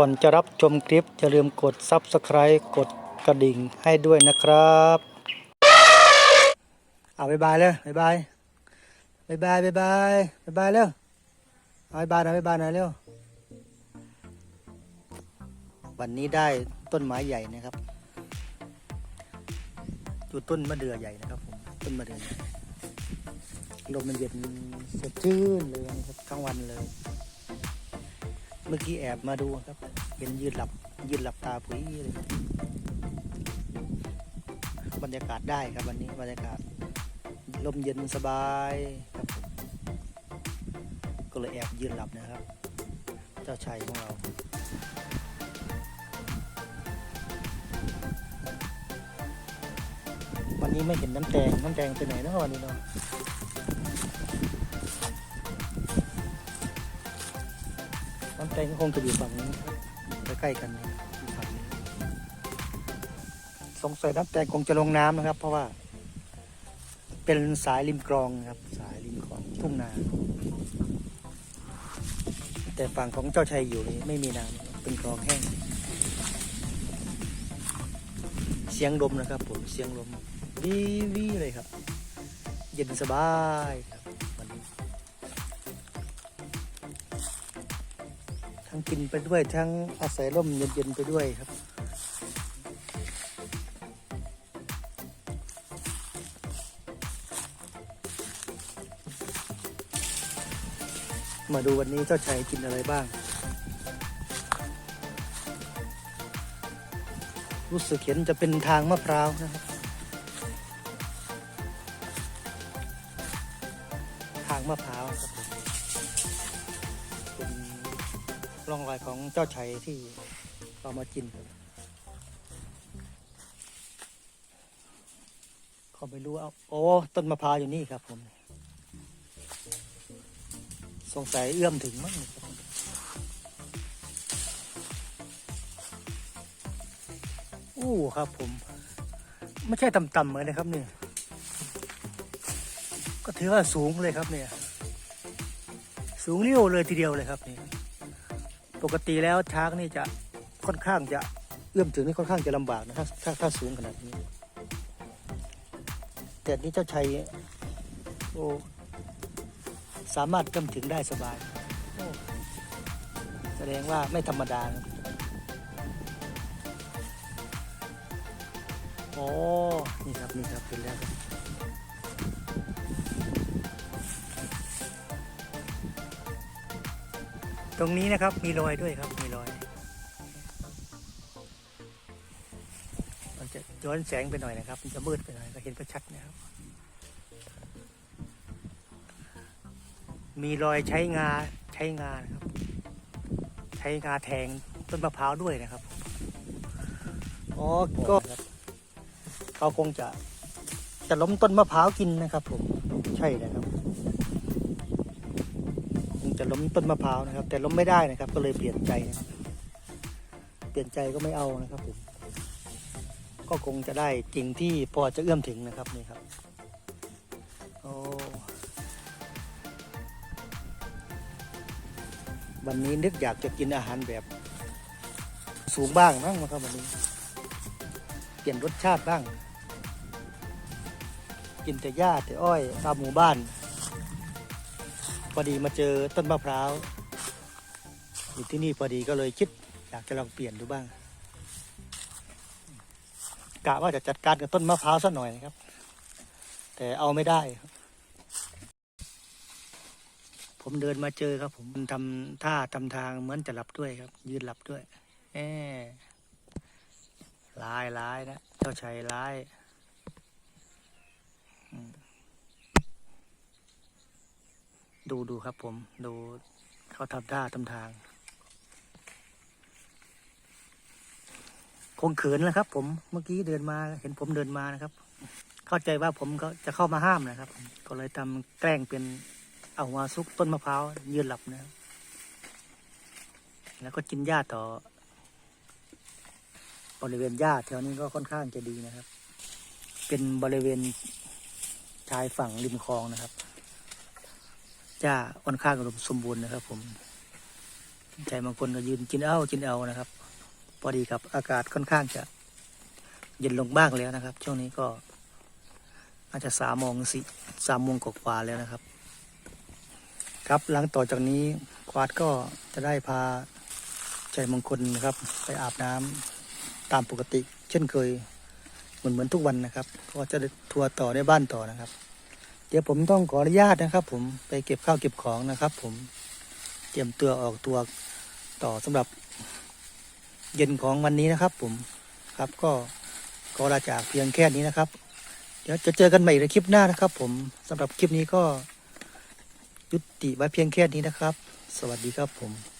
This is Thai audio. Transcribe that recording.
ก่อนจะรับชมคลิปอย่าลืมกด Subscribe กดกระดิ่งให้ด้วยนะครับเอาบายบายเลยบายบายบายบายบายบายบายบายเร็วบายบายน่อยบายบายน่อยเร็ววันนี้ได้ต้นไม้ใหญ่นะครับอยู่ต้นมะเดื่อใหญ่นะครับผมต้นมะเดื่อลมมันเย็นสดชื่นเลยนะครับทั้งวันเลย เมื่อกี้แอบมาดูครับ เห็นยืนหลับยืนหลับตาปุ๋ยเลยบรรยากาศได้ครับวันนี้บรรยากาศลมเย็นสบายครับก็เลยแอบยืนหลับนะครับ เจ้าชายของเราวันนี้ไม่เห็นน้ำแดงน้ำแดงไปไหนนะวันนี้เนาะน้ำแตงก็คงจะอยู่ฝั่งนี้ ใกล้ๆกันสงสัยน้ำแตงคงจะลงน้ำนะครับ เพราะว่า เป็นสายริมคลองนะครับ สายริมคลองทุ่งนา แต่ฝั่งของเจ้าชัยอยู่นี่ไม่มีน้ำเป็นคลองแห้ง เสียงลมนะครับผมเสียงลมวิวิเลยครับ เย็นสบาย ทั้งกินไปด้วยทั้งอาศัยร่มเย็นๆไปด้วยครับ มาดูวันนี้เจ้าชายกินอะไรบ้าง รู้สึกเห็นจะเป็นทางมะพร้าวนะครับ ทางมะพร้าวครับ ร่องรอยของเจ้าชัยที่เรามากินขาไม่รู้เอาโอ้ต้นมะพร้าวอยู่นี่ครับผม สงสัยเอื้อมถึงมั้งครับอู้ครับผม ไม่ใช่ต่ำๆเหมือนนะครับเนี่ยก็ถือว่าสูงเลยครับเนี่ย สูงเลี้ยวเลยทีเดียวเลยครับเนี่ย ปกติแล้วช้างนี่จะค่อนข้างจะเอื้อมถึงนี่ค่อนข้างจะลำบากนะถ้าถ้าถ้าสูงขนาดนี้ แต่นี่เจ้าชัยโอ้สามารถเอื้อมถึงได้สบาย แสดงว่าไม่ธรรมดานะโอ้นี่ครับนี่ครับเป็นแล้วครับ ตรงนี้นะครับมีรอยด้วยครับมีรอย มันจะย้อนแสงไปหน่อยนะครับ มันจะมืดไปหน่อยก็เห็นประชัดนะครับ มีรอยใช้งาใช้งานะครับ ใช้งาแทงต้นมะพร้าวด้วยนะครับอ๋อก็เขาคงจะจะล้มต้นมะพร้าวกินนะครับ ผมใช่นะครับ จะล้มต้นมะพร้าวนะครับ แต่ล้มไม่ได้นะครับ ก็เลยเปลี่ยนใจนะครับเปลี่ยนใจก็ไม่เอานะครับผมก็คงจะได้กิ่งที่พอจะเอื้อมถึงนะครับนี่ครับโอ้วันนี้นึกอยากจะกินอาหารแบบ สูงบ้างบ้างนะครับวันนี้เปลี่ยนรสชาติบ้าง กินแต่หญ้าแต่อ้อยตามหมู่บ้าน พอดีมาเจอต้นมะพร้าวอยู่ที่นี่พอดีก็เลยคิดอยากจะลองเปลี่ยนดูบ้างกะว่าจะจัดการกับต้นมะพร้าวสักหน่อยนะครับ แต่เอาไม่ได้ครับ ผมเดินมาเจอครับ ผมทำท่าทำทางเหมือนจะหลับด้วยครับ ยืนหลับด้วยแอบร้ายร้ายนะเจ้าชายร้ายอืม ดูดูครับผมดูเขาทำท่าทำทาง คงเขินแล้วครับ ผมเมื่อกี้เดินมาเห็นผมเดินมานะครับ เข้าใจว่าผมก็จะเข้ามาห้ามนะครับ ก็เลยทำแกล้งเป็นเอาหัวซุกต้นมะพร้าวยืนหลับนะครับแล้วก็กินหญ้าต่อ บริเวณหญ้าแถวนี้ก็ค่อนข้างจะดีนะครับ เป็นบริเวณชายฝั่งริมคลองนะครับ หญ้าค่อนข้างอุดมสมบูรณ์นะครับ ผมใจบางคนก็ยืนกินเอากินเอานะครับ พอดีกับอากาศค่อนข้างจะ เย็นลงบ้างแล้วนะครับ ช่วงนี้ก็อาจจะสามโมงสิสามโมงกว่าแล้วนะครับ ครับหลังต่อจากนี้ควาดก็จะได้พาใจมงคลนะครับ ไปอาบน้ำตามปกติ เช่นเคย เหมือนเหมือนทุกวันนะครับก็จะทัวร์ต่อได้บ้านต่อนะครับ เดี๋ยวผมต้องขออนุญาตนะครับ ผมไปเก็บข้าวเก็บของนะครับ ผมเตรียมตัวออกตัวต่อสำหรับเย็นของวันนี้นะครับ ผมครับก็ขอลาจากเพียงแค่นี้นะครับ เดี๋ยวจะเจอกันใหม่ในคลิปหน้านะครับ ผมสำหรับคลิปนี้ก็ยุติไว้เพียงแค่นี้นะครับ สวัสดีครับผม